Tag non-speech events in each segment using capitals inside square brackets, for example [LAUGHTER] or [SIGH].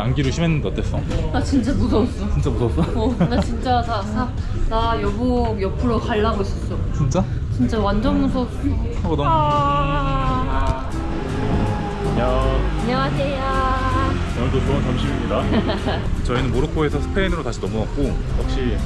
난기로 심했는데 어땠어? 나 진짜 무서웠어 진짜 무서웠어? 어, 나 진짜 나, 나, 나 여보 옆으로 가려고 했었어 진짜? 진짜 완전 무서웠어 어, 너무. 아 야, 안녕하세요 오늘도 좋은 점심입니다. [LAUGHS] 저희는 모로코에서 스페인으로 다시 넘어왔고 역시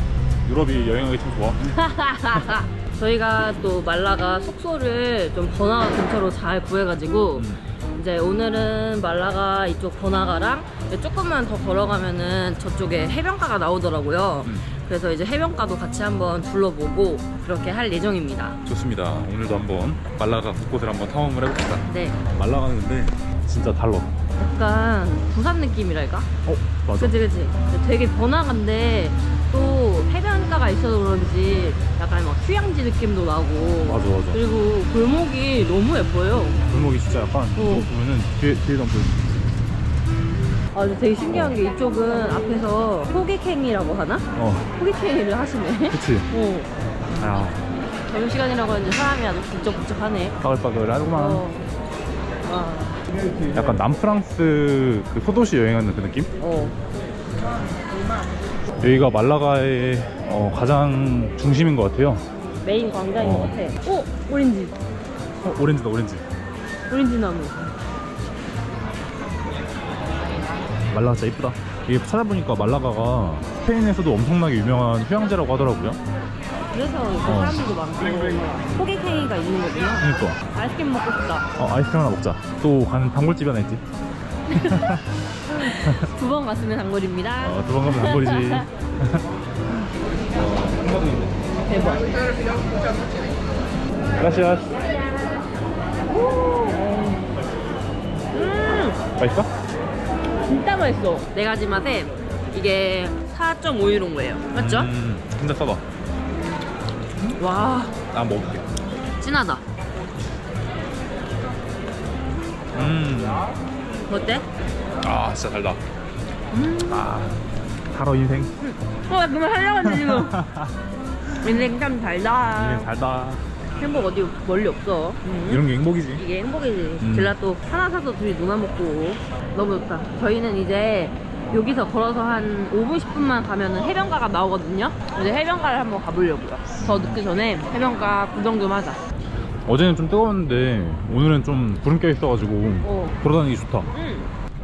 유럽이 여행하기 참 좋아. [LAUGHS] 저희가 또 말라가 숙소를 좀 번화가 근처로 잘 구해가지고 음. 이제 오늘은 말라가 이쪽 번화가랑 조금만 더 걸어가면은 저쪽에 해변가가 나오더라고요. 음. 그래서 이제 해변가도 같이 한번 둘러보고 그렇게 할 예정입니다. 좋습니다. 오늘도 한번 말라가 곳곳을 한번 탐험을 해봅시다. 네, 말라가는 근데 진짜 달라. 약간 부산 느낌이랄까? 어, 맞아. 그치 그치. 되게 번화가인데 또 해변가가 있어서 그런지 약간 막 휴양지 느낌도 나고 맞아, 맞아. 그리고 골목이 너무 예뻐요. 골목이 진짜 약간 어. 이거 보면은 뒤에 뒤에 한번 아, 근데 되게 신기한 게 이쪽은 앞에서 호객행위라고 하나? 어, 호객행위를 하시네. 그치. 어. 야, 점심시간이라고 하는데 사람이 아주 북적북적하네. 빠글빠글하구만. 어. 와. 약간 남프랑스 그 소도시 여행하는 그 느낌? 어. 여기가 말라가의 어, 가장 중심인 것 같아요. 메인 광장인 어. 것 같아. 오! 오렌지. 어, 오렌지다, 오렌지. 오렌지 나무. 말라가 진짜 이쁘다. 이게 찾아보니까 말라가가 스페인에서도 엄청나게 유명한 휴양지라고 하더라고요. 그래서 어. 사람들도 많고 호객행위가 있는 거구나. 그러니까. 아이스크림 먹고 싶다. 어, 아이스크림 하나 먹자. 또 가는 단골집이 하나 있지. [LAUGHS] 두 번 갔으면 단골입니다. 어, 두번 가면 단골이지. [LAUGHS] 대박. gracias. 음! 맛있어? 진짜 맛있어. 네 가지 맛에 이게 4.5유로인 거예요. 맞죠? 음, 진짜 싸다. 와, 나 먹어볼게. 진하다. 음, 어때? 아, 진짜 달다. 음. 아, 달어 인생. 어, 하려고 했는데 지금. 인생 참 달다. 인생 달다. 행복 어디 멀리 없어. 음. 이런 게 행복이지. 이게 행복이지. 음. 젤라또 하나 사서 둘이 누나 먹고 너무 좋다. 저희는 이제 여기서 걸어서 한 5분 10분만 가면은 해변가가 나오거든요. 이제 해변가를 한번 가보려고요. 더 늦기 전에 해변가 구경 좀 하자. 어제는 좀 뜨거웠는데 오늘은 좀 구름 껴 있어가지고 어. 돌아다니기 좋다. 응.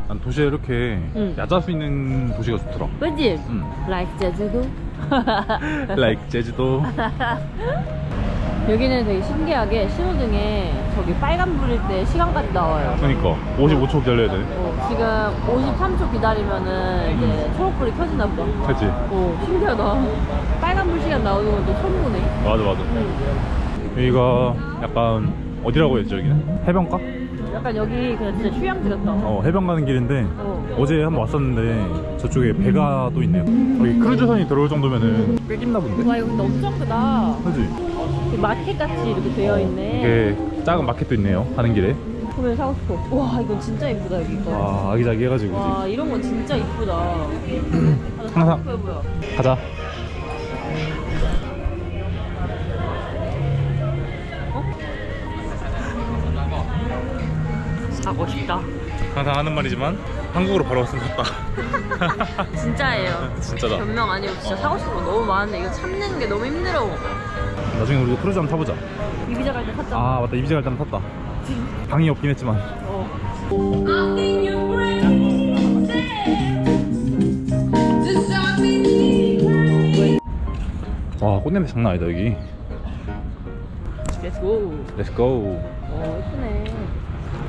난 도시에 이렇게 응. 야자수 있는 도시가 좋더라. 그지? 음. Like 제주도. [LAUGHS] like 제주도. [LAUGHS] 여기는 되게 신기하게 신호등에 저기 빨간 불일 때 시간까지 나와요. 그러니까 55초 기다려야 돼. 어, 지금 53초 기다리면은 이제 초록불이 켜지나 보다. 그치? 오, 신기하다. 빨간 불 시간 나오는 건또 처음 보네. 맞아 맞아. 응. 여기가 약간 어디라고 했죠 여기는? 해변가? 약간 여기 그냥 진짜 휴양지 같다. 어 해변 가는 길인데 어. 어제 한번 왔었는데 저쪽에 배가 또 있네요. 여기 크루즈선이 들어올 정도면은 꽤 깊나 본데. 와, 여기 엄청 크다. 그지? 마켓 같이 이렇게 되어 있네. 이게 작은 마켓도 있네요. 가는 길에. 보면 사고 싶어. 와, 이건 진짜 이쁘다, 여기 거. 와 아기자기 해가지고 와, 그지? 이런 건 진짜 이쁘다. [CLEARS THROAT] 아, 항상. 예뻐 보여. 가자. 사고 싶다. 항상 하는 말이지만 한국으로 바로 왔으면 좋다. [LAUGHS] 진짜예요. 진짜다. 변명 아니고 진짜 사고 싶은 거 너무 많은데 이거 참는 게 너무 힘들어. 나중에 우리도 크루즈 한번 타보자. 이비자 갈 때 탔잖아. 아 맞다 이비자 갈 때 한번 탔다. 방이 없긴 했지만. 어. 와 꽃냄새 장난 아니다 여기. 렛츠고. 렛츠고. 어, 예쁘네.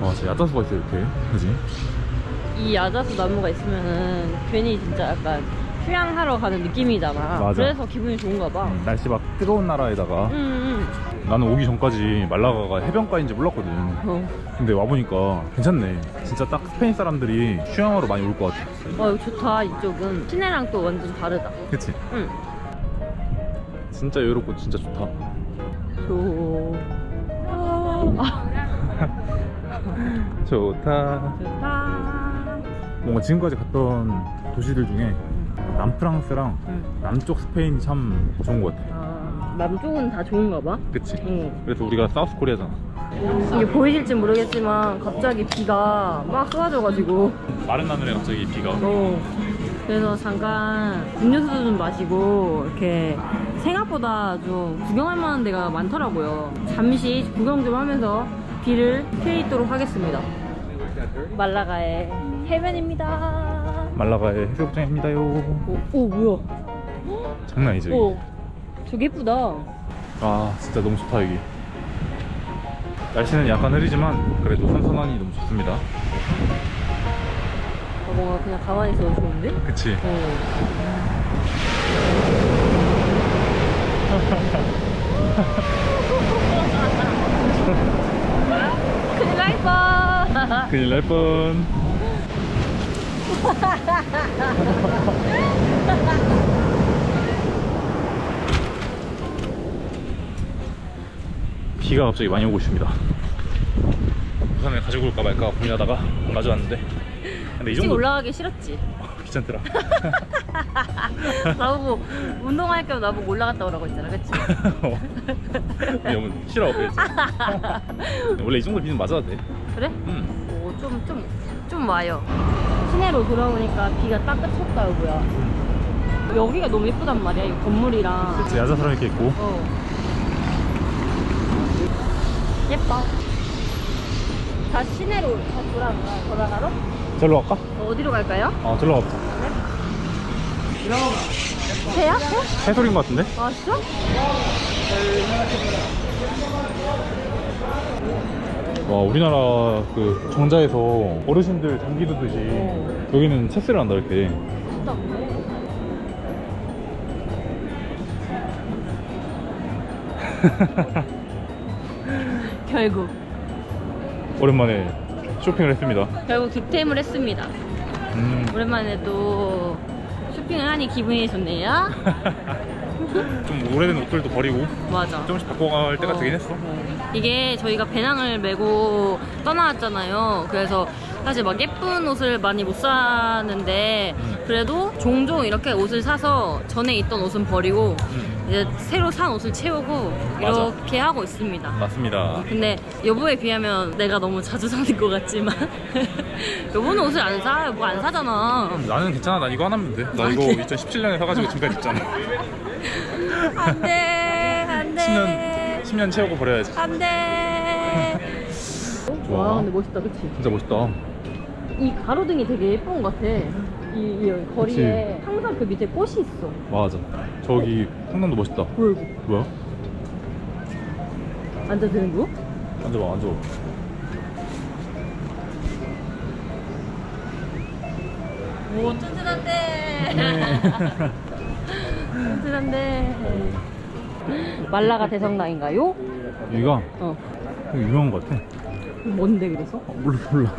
와 진짜 야자수가 있어 이렇게. 그지? 이 야자수 나무가 있으면은 괜히 진짜 약간 휴양하러 가는 느낌이잖아. 맞아. 그래서 기분이 좋은가 봐. 음, 날씨 막 뜨거운 나라에다가 응, 응. 나는 오기 전까지 말라가가 해변가인지 몰랐거든. 어. 근데 와보니까 괜찮네. 진짜 딱 스페인 사람들이 휴양하러 많이 올 것 같아. 와, 이거 좋다. 이쪽은 시내랑 또 완전 다르다. 그치? 응. 진짜 여유롭고 진짜 좋다. 좋. 아, [LAUGHS] 좋다. 좋다. 뭔가 지금까지 갔던 도시들 중에 남프랑스랑 응. 남쪽 스페인이 참 좋은 것 같아. 아, 남쪽은 다 좋은가 봐. 그치? 응. 그래서 우리가 사우스 코리아잖아. 이게 보이실지 모르겠지만 갑자기 비가 막 쏟아져가지고 마른 하늘에 갑자기 비가 어. 그래서 잠깐 음료수도 좀 마시고 이렇게 생각보다 좀 구경할 만한 데가 많더라고요. 잠시 구경 좀 하면서 비를 피해 있도록 하겠습니다. 말라가의 해변입니다. 말라가의 해수욕장입니다요 오, 오 뭐야? 장난 아니죠 오, 저게 예쁘다. 아 진짜 너무 좋다 여기 날씨는 약간 흐리지만 그래도 선선하니 너무 좋습니다 아, 뭔가 그냥 가만히 있어도 좋은데? 그치 어. [LAUGHS] 큰일 날 뻔. 큰일 날 뻔 [LAUGHS] 비가 갑자기 많이 오고 있습니다 우산을 가지고 올까 말까 고민하다가 안 가져왔는데 근데 이 정도 올라가기 싫었지. [LAUGHS] 귀찮더라 [LAUGHS] 나보고 운동할 겸 나보고 올라갔다 오라고 했잖아, 그치? 어. 너무 싫어 원래 이 정도 비는 맞아도 돼 그래? 음. 오, 좀, 좀, 좀 와요. 시내로 돌아오니까 비가 딱 그쳤다고요. 여기가 너무 예쁘단 말이야, 이 건물이랑. 야자사람 이렇게 있고 어. 예뻐. 다 시내로 다 돌아가, 돌아가러? 절로 갈까? 어, 어디로 갈까요? 어 절로 가보자 새야? 새? 해소리인 것 같은데? 아, 진짜? 와 우리나라 그 정자에서 어르신들 장기 두듯이 어. 여기는 체스를 한다 이렇게 진짜 [LAUGHS] 그래. 결국 오랜만에 쇼핑을 했습니다 결국 득템을 했습니다. 음. 오랜만에 또 쇼핑을 하니 기분이 좋네요. [LAUGHS] 좀 오래된 옷들도 버리고 맞아. 조금씩 바꿔갈 때가 되긴 했어 이게 저희가 배낭을 메고 떠나왔잖아요. 그래서 사실 막 예쁜 옷을 많이 못 사는데 그래도 종종 이렇게 옷을 사서 전에 있던 옷은 버리고 음. 이제 새로 산 옷을 채우고 맞아. 이렇게 하고 있습니다. 맞습니다 근데 여보에 비하면 내가 너무 자주 사는 것 같지만 [LAUGHS] 여보는 옷을 안 사요. 뭐안 사잖아. 나는 괜찮아 난 이거 하나면 돼나 아, 이거 그래? 2017년에 사가지고 지금까지 입잖아 [LAUGHS] 안 돼 안 돼 10년 10년 채우고 버려야지 안 돼. 좋아. [LAUGHS] 와 근데 멋있다, 그치? 진짜 멋있다 이 가로등이 되게 예쁜 것 같아. 이, 이 거리에 항상 그 밑에 꽃이 있어. 맞아 저기 성남도 멋있다 뭐야 이거? 뭐야? 앉아도 되는 거? 앉아봐 앉아봐 오 튼튼한데. 네. [LAUGHS] 튼튼한데. 말라가 대성당인가요? 여기가 어. 되게 유명한 것 같아 뭔데 그래서? 어, 몰라 몰라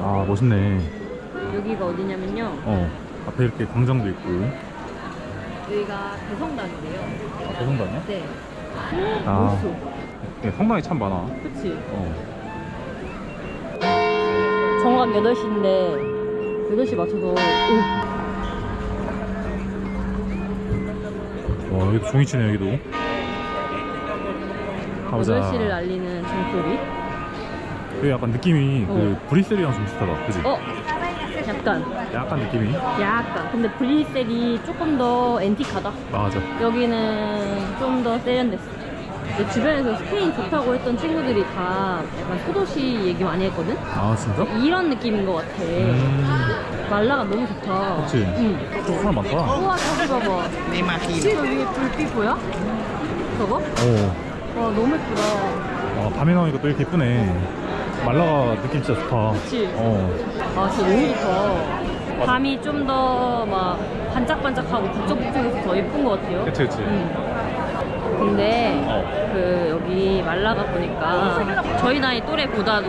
아 멋있네 여기가 어디냐면요. 어 앞에 이렇게 광장도 있고 여기가 대성당이래요. 아 대성당이야? 네. 아 멋있어. 네, 성당이 참 많아 그치? 어 정각 8시인데 8시 맞춰서 오, 와 여기도 종이 치네 여기도 가보자 8시를 알리는 종소리 여기 약간 느낌이 어. 그 브리셀이랑 좀 비슷하다 그지? 어? 약간 약간 느낌이 약간 근데 브리셀이 조금 더 앤틱하다 맞아 여기는 좀 더 세련됐어 근데 주변에서 스페인 좋다고 했던 친구들이 다 약간 소도시 얘기 많이 했거든? 아 진짜? 이런 느낌인 것 같아 음 말라가 너무 좋다 그치? 응. 또 사람 많다 우와 저기 봐봐 저 위에 불빛 보여? 저거? 어. 와 너무 예쁘다 아, 밤에 나오니까 또 이렇게 예쁘네 말라가 느낌 진짜 좋다 그치? 어 아 진짜 너무 좋다 밤이 좀 더 막 반짝반짝하고 북적북적해서 더 예쁜 것 같아요 그치 그치 응. 근데 어. 그 여기 말라가 보니까 저희 나이 또래보다도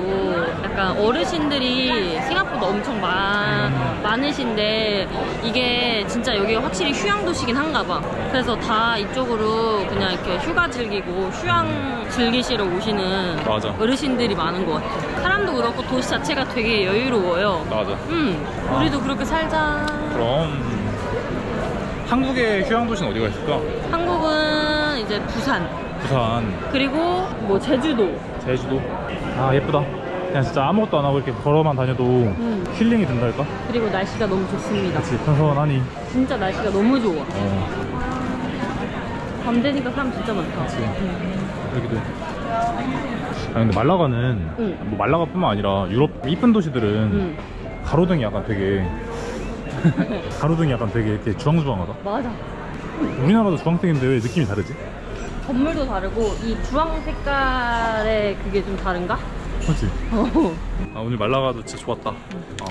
약간 어르신들이 생각 보다 엄청 많, 많으신데 이게 진짜 여기가 확실히 휴양 도시긴 한가 봐. 그래서 다 이쪽으로 그냥 이렇게 휴가 즐기고 휴양 즐기시러 오시는 맞아. 어르신들이 많은 것 같아. 사람도 그렇고 도시 자체가 되게 여유로워요. 맞아 음, 우리도 그렇게 살자. 그럼 한국의 휴양도시는 어디가 있을까? 한국은 이제 부산. 부산, 그리고 뭐 제주도. 제주도. 아 예쁘다. 그냥 진짜 아무것도 안 하고 이렇게 걸어만 다녀도 음. 힐링이 된달까? 그리고 날씨가 너무 좋습니다. 그치 선선하니. 진짜 날씨가 너무 좋아. 어. 밤 되니까 사람 진짜 많다. 그치. 응. 여기도. 아 근데 말라가는 응. 뭐 말라가뿐만 아니라 유럽 이쁜 도시들은 응. 가로등이 약간 되게 [LAUGHS] 가로등이 약간 되게 이렇게 주황주황하다. 맞아. 우리나라도 주황색인데 왜 느낌이 다르지? 건물도 다르고 이 주황 색깔의 그게 좀 다른가? 그렇지. 어. 아 오늘 말라가도 진짜 좋았다. 아,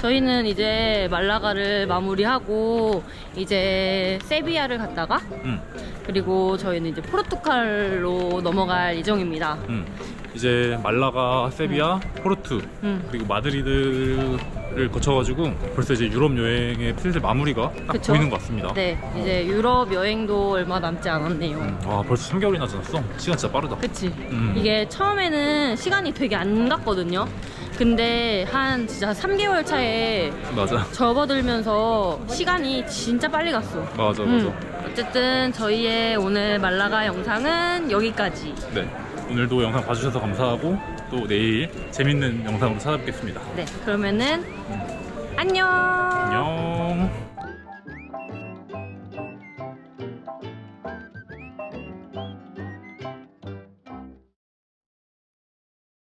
저희는 이제 말라가를 마무리하고 이제 세비야를 갔다가 응, 그리고 저희는 이제 포르투갈로 넘어갈 예정입니다. 응. 이제 말라가, 세비야, 포르투 응. 그리고 마드리드를 거쳐가지고 벌써 이제 유럽 여행의 슬슬 마무리가 딱 그쵸? 보이는 것 같습니다. 네, 이제 유럽 여행도 얼마 남지 않았네요. 음, 와 벌써 3개월이나 지났어. 시간 진짜 빠르다. 그치? 음. 이게 처음에는 시간이 되게 안 갔거든요. 근데 한 진짜 3개월 차에 맞아. 접어들면서 시간이 진짜 빨리 갔어. 맞아, 맞아. 음. 어쨌든 저희의 오늘 말라가 영상은 여기까지. 네. 오늘도 영상 봐주셔서 감사하고 또 내일 재밌는 영상으로 찾아뵙겠습니다. 네, 그러면은 안녕. 안녕.